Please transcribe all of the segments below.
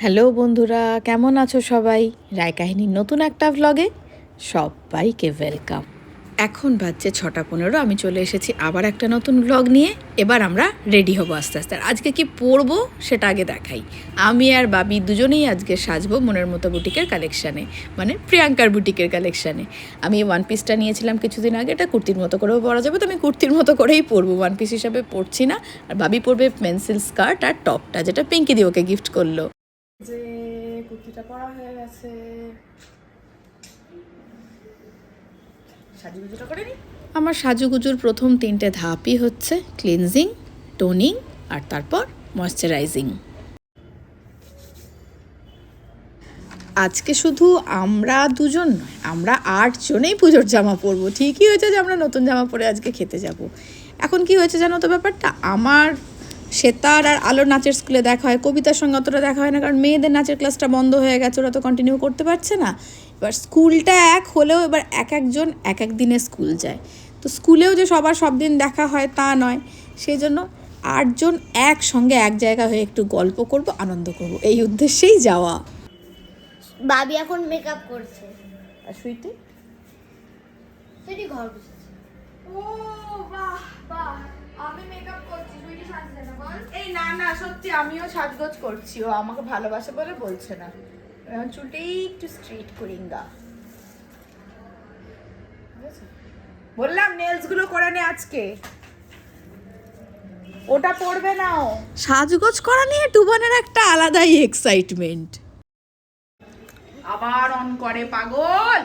Hello বন্ধুরা, কেমন আছো সবাই? রায় কাহিনীর নতুন একটা ভ্লগে সবাইকে ওয়েলকাম এখন বাজছে ছটা পনেরো, আমি চলে এসেছি আবার একটা নতুন ভ্লগ নিয়ে। এবার আমরা রেডি হব আস্তে আস্তে। আজকে কি পরবো সেটা আগে দেখাই। আমি আর বাবি দুজনেই আজকে সাজবো মনের মতো বুটিকের কালেকশানে মানে প্রিয়াঙ্কার বুটিকের কালেকশানে আমি ওয়ান পিসটা নিয়েছিলাম কিছুদিন আগে, এটা কুর্তির মতো করেও পরা যাবে, তো আমি কুর্তির মতো করেই পরবো। ওয়ান পিস হিসাবে পরছি না। আর বাবি পরবে পেন্সিল স্কার্ট আর টপটা যেটা পিঙ্কি দিয়ে ওকে গিফট করল। যে কুর্তিটা পরা হয়ে গেছে। সাজুগুজুটা করে আমার সাজুগুজুর প্রথম তিনটে ধাপই হচ্ছে ক্লিনজিং টোনিং আর তারপর ময়শ্চারাইজিং আজকে শুধু আমরা দুজন নয়, আমরা আটজনেই পুজোর জামা পরবো। ঠিকই হয়েছে যে আমরা নতুন জামা পরে আজকে খেতে যাব। এখন কি হয়েছে জানো তো ব্যাপারটা? আমার সেতার আর আলোর নাচের স্কুলে দেখা হয়। কবিতার সঙ্গে অতটা দেখা হয় না কারণ মেয়েদের নাচের ক্লাসটা বন্ধ হয়ে গেছে ওরা তো কন্টিনিউ করতে পারছে না। এবার স্কুলটা এক হলেও এবার এক একজন এক এক দিনে স্কুল যায়। তো স্কুলেও যে সবার সব দিন দেখা হয় তা নয়। সেই জন্য আটজন একসঙ্গে এক জায়গা হয়ে একটু গল্প করব আনন্দ করব। এই উদ্দেশ্যেই যাওয়া। বাবি এখন মেকআপ করছে। আর সুইটি? সেটি ঘর বসেছে। ও বাহ বাহ। আমি মেকআপ করছি সুইটি সাজছে না? বল। এই না না সত্যি আমিও সাজগোজ করছি। ও আমাকে ভালোবাসে বলে বলছে না। এখন চুলটা একটু স্ট্রেট করিঙ্গা। বললাম নেলসগুলো করে নে আজকে। ওটা পড়বে না ও। সাজগোজ করা নিয়ে টুবানের একটা আলাদাই এক্সাইটমেন্ট আবার অন করে পাগল।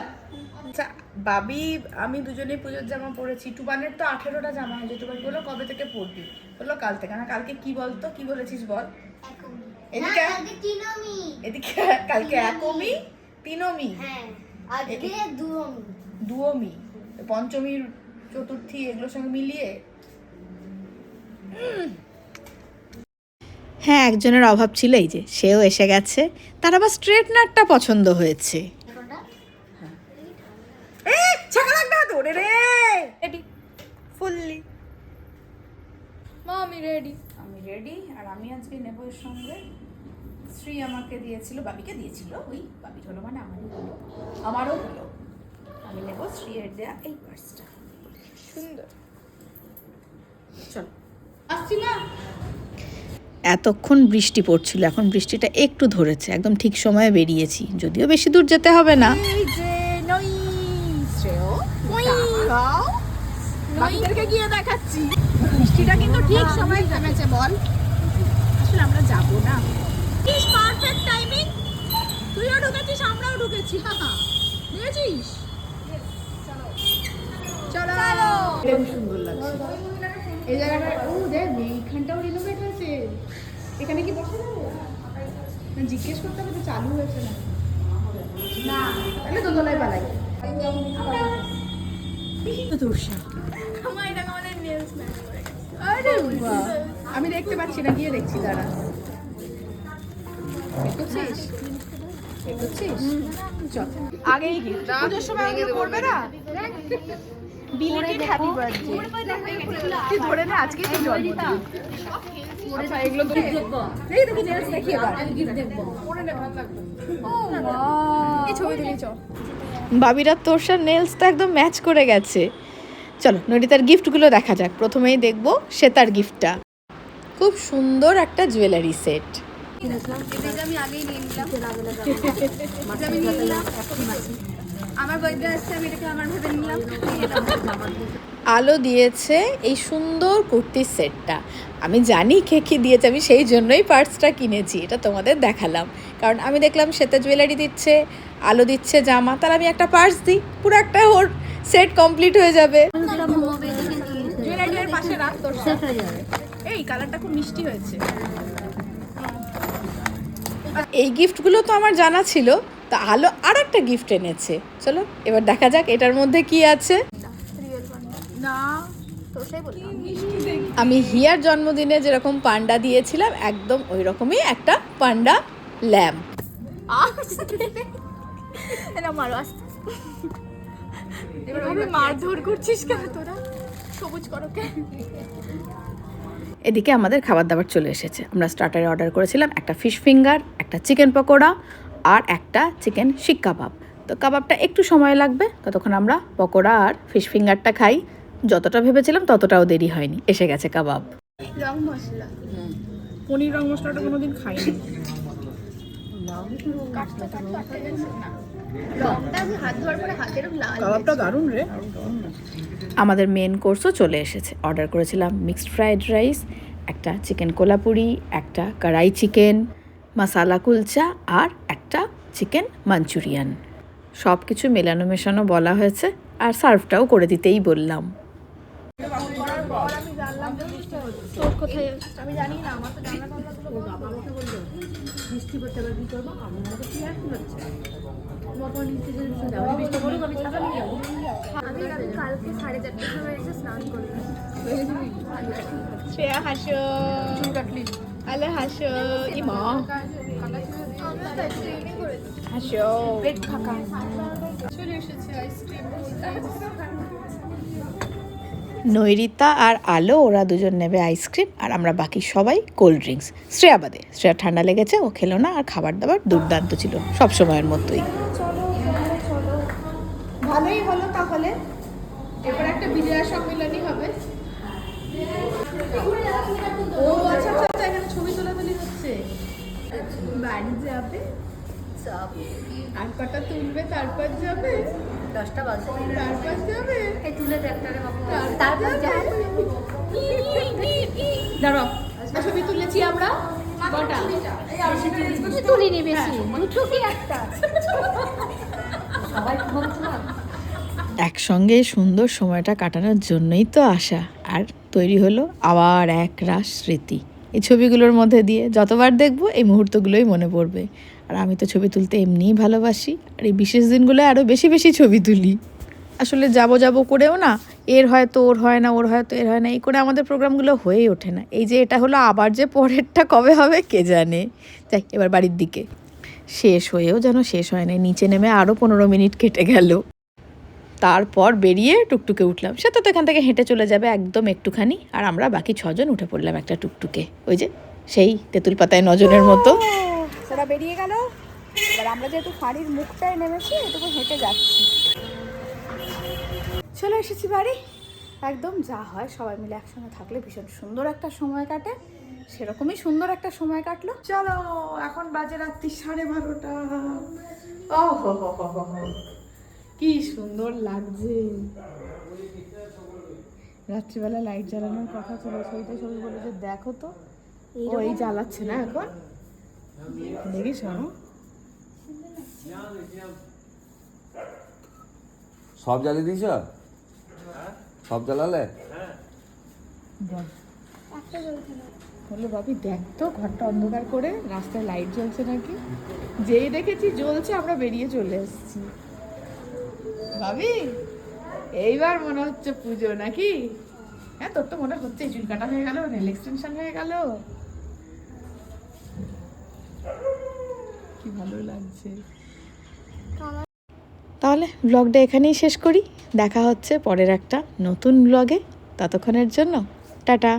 আচ্ছা বাবি আমি দুজনেই পুজোর জামা পরেছি। টুবানের তো আঠেরোটা জামা হয়েছে। টুবান বলল কবে থেকে পরবি? বলল কাল থেকে। না কালকে কি বলতো? কি বলেছিস বল? এদিকে এদিকে কালকে একমি তিনমি। হ্যাঁ দুয়মি। পঞ্চমীর চতুর্থী এগুলোর সঙ্গে মিলিয়ে। হ্যাঁ একজনের অভাব ছিল এই যে সেও এসে গেছে। তার আবার স্ট্রেটনারটা পছন্দ হয়েছে এ ছাকা লাগবে না তো রে। রেডি ফুললি মা আমি রেডি আমি রেডি আর আমি আজকে নেব এর সঙ্গে। শ্রী আমাকে দিয়েছিল বাবিকে দিয়েছিল ওই বাবির হলো মানে আমারও হলো আমারও হলো আমি নেব শ্রীয়ের দেয়া এই পার্সটা সুন্দর। চল। আসছি মা। এতক্ষণ বৃষ্টি পড়ছিল এখন বৃষ্টিটা একটু ধরেছে একদম ঠিক সময়ে বেরিয়েছি যদিও বেশি দূর যেতে হবে না এই যে নই শ্রেয় দেখাও নইদেরকে গিয়ে দেখাচ্ছি। বৃষ্টিটা কিন্তু ঠিক সময় থেমেছে বল। আসলে আমরা যাব না। ইস পারফেক্ট টাইমিং তুইও ঢুকেছিস আমরাও ঢুকেছি হ্যাঁ দেখেছিস? চলো। চলো। খুব সুন্দর লাগছে। এই জায়গাটা ও দেখ এইখানটাও রিনোভেট হয়েছে। এখানে কি বসে যাব? জিজ্ঞেস করতে হবে তো চালু হয়েছে না না তাহলে দোতলায় পালাই। আরে আমি দেখতে পাচ্ছি না গিয়ে দেখছি দাঁড়া। দেখছিস দেখছিস আগেই পুজোর সময় ওগুলো করবে না? বিলেটেড হ্যাপি বার্থডে তুই ধরে না? আজকে তুই জন্মদিন। আচ্ছা এগুলো তো দেখি দেখি নেলস দেখি এবার। পরে নে ভালো লাগবে। ও এই ছবি তুলি চল। বাবিরা তোরসার নেলসটা একদম ম্যাচ করে গেছে। চলো নরিতার গিফটগুলো দেখা যাক। প্রথমেই দেখব সে তার গিফটটা। খুব সুন্দর একটা জুয়েলারি সেট। আমি আগেই নিয়ে নিলাম। আমার বার্থডে আসছে আমি এটাকে আমার ভেবে নিলাম। আলো দিয়েছে এই সুন্দর কুর্তির সেটটা। আমি জানি কে কী দিয়েছে আমি সেই জন্যই পার্টসটা কিনেছি এটা তোমাদের দেখালাম। কারণ আমি দেখলাম সেটা জুয়েলারি দিচ্ছে আলো দিচ্ছে জামা তাহলে আমি একটা পার্স দিই পুরো একটা ওর সেট কমপ্লিট হয়ে যাবে। জুয়েলারির পাশে রাখ তোর এই কালারটা খুব মিষ্টি হয়েছে। এই গিফটগুলো তো আমার জানা ছিল তা আলো আর একটা গিফট এনেছে। চলো এবার দেখা যাক এটার মধ্যে কি আছে। না আমি হিয়ার জন্মদিনে যেরকম পান্ডা দিয়েছিলাম একদম ওই রকমই একটা পান্ডা ল্যাম্প। মারধর করছিস কেন তোরা? সবুজ করো এদিকে আমাদের খাবার দাবার চলে এসেছে। আমরা স্টার্টারে অর্ডার করেছিলাম একটা ফিশ ফিঙ্গার একটা চিকেন পকোড়া আর একটা চিকেন শিক কাবাব। তো কাবাবটা একটু সময় লাগবে ততক্ষণ আমরা পকোড়া আর ফিশ ফিঙ্গারটা খাই। যতটা ভেবেছিলাম ততটাও দেরি হয়নি এসে গেছে কাবাব। রং মশলা? পনির রং মশলাটা কোনোদিন খাইনি। আমাদের মেন কোর্সও চলে এসেছে। অর্ডার করেছিলাম মিক্সড ফ্রাইড রাইস একটা চিকেন কোলাপুরি একটা কড়াই চিকেন মশালা কুলচা আর একটা চিকেন মাঞ্চুরিয়ান। সব কিছু মেলানো মেশানো বলা হয়েছে আর সার্ভটাও করে দিতেই বললাম। হাসো আলে হাসো ইমা হাসো পেট ফাঁকা চলে এসেছে আইসক্রিম নৈরিতা আর আলো ওরা দুজন নেবে আইসক্রিম আর আমরা বাকি সবাই কোল্ড ড্রিঙ্কস। শ্রেয়া বাদে। শ্রেয়া ঠান্ডা লেগেছে ও খেলো না আর খাবার দাবার দুর্দান্ত ছিল সব সময়ের মতোই। ভালোই হলো তাহলে। এরপর একটা বিজয়া সম্মেলনী হবে। ও আচ্ছা। বাড়ি যাবে। আর কটা তুলবে তারপর যাবে? দশটা বাজে। তারপর যাবে? এই তুলে তারপর যাবে? দাঁড়াও ছবি তুলেছি আমরা কটা? তুলিনি বেশি দুটো কি একটা একসঙ্গে সুন্দর সময়টা কাটানোর জন্যই তো আসা আর তৈরি হলো আবার এক রাস স্মৃতি। এই ছবিগুলোর মধ্যে দিয়ে যতবার দেখব এই মুহূর্তগুলোই মনে পড়বে। আর আমি তো ছবি তুলতে এমনিই ভালোবাসি, আর এই বিশেষ দিনগুলো আরও বেশি বেশি ছবি তুলি। আসলে যাব যাব করেও না, এর হয়তো ওর হয় না, ওর হয়তো এর হয় না, এই করে আমাদের প্রোগ্রামগুলো হয়েই ওঠে না। এই যে এটা হলো আবার যে পরেরটা কবে হবে কে জানে। যাই এবার বাড়ির দিকে। শেষ হয়েও যেন শেষ হয় না নিচে নেমে আরও পনেরো মিনিট কেটে গেল। তারপর বেরিয়ে টুকটুকে উঠলাম। সে তো এখান থেকে হেঁটে চলে যাবে একদম একটুখানি। আর আমরা বাকি ছজন উঠে পড়লাম একটা টুকটুকে। ওই যে সেই তেঁতুল পাতায় নজনের মতো। ওরা বেরিয়ে গেল। এবার আমরা যেহেতু ফাঁড়ির মুখটায় নেমেছি এটুকু হেঁটে যাচ্ছি। চলে এসেছি বাড়ি। একদম যা হয় সবাই মিলে একসঙ্গে থাকলে ভীষণ সুন্দর একটা সময় কাটে। সেরকমই সুন্দর একটা সময় কাটলো। চলো এখন বাজে রাত্রি সাড়ে বারোটা। ও হো হো হো হো হো। কি সুন্দর লাগছে। রাত্রিবেলা লাইট জ্বালানোর কথা ছিল সেইটা সবাই বলে যে দেখো তো ও এই জ্বালাচ্ছে না এখন? দেখিস শোনো। সব জ্বালিয়ে দিয়েছ? সব জ্বালালে? বলল বাবি দেখ তো ঘরটা অন্ধকার করে রাস্তায় লাইট জ্বলছে নাকি? যেই দেখেছি জ্বলছে আমরা বেরিয়ে চলে এসেছি। ভাবি, এইবার মনে হচ্ছে পুজো নাকি? হ্যাঁ তোর তো মনে হচ্ছে চুল কাটা হয়ে গেল নেল এক্সটেনশন হয়ে গেল। কি ভালো লাগছে। তাহলে ব্লগটা এখানেই শেষ করি। দেখা হচ্ছে পরের একটা নতুন ব্লগে ততক্ষণের জন্য, টাটা।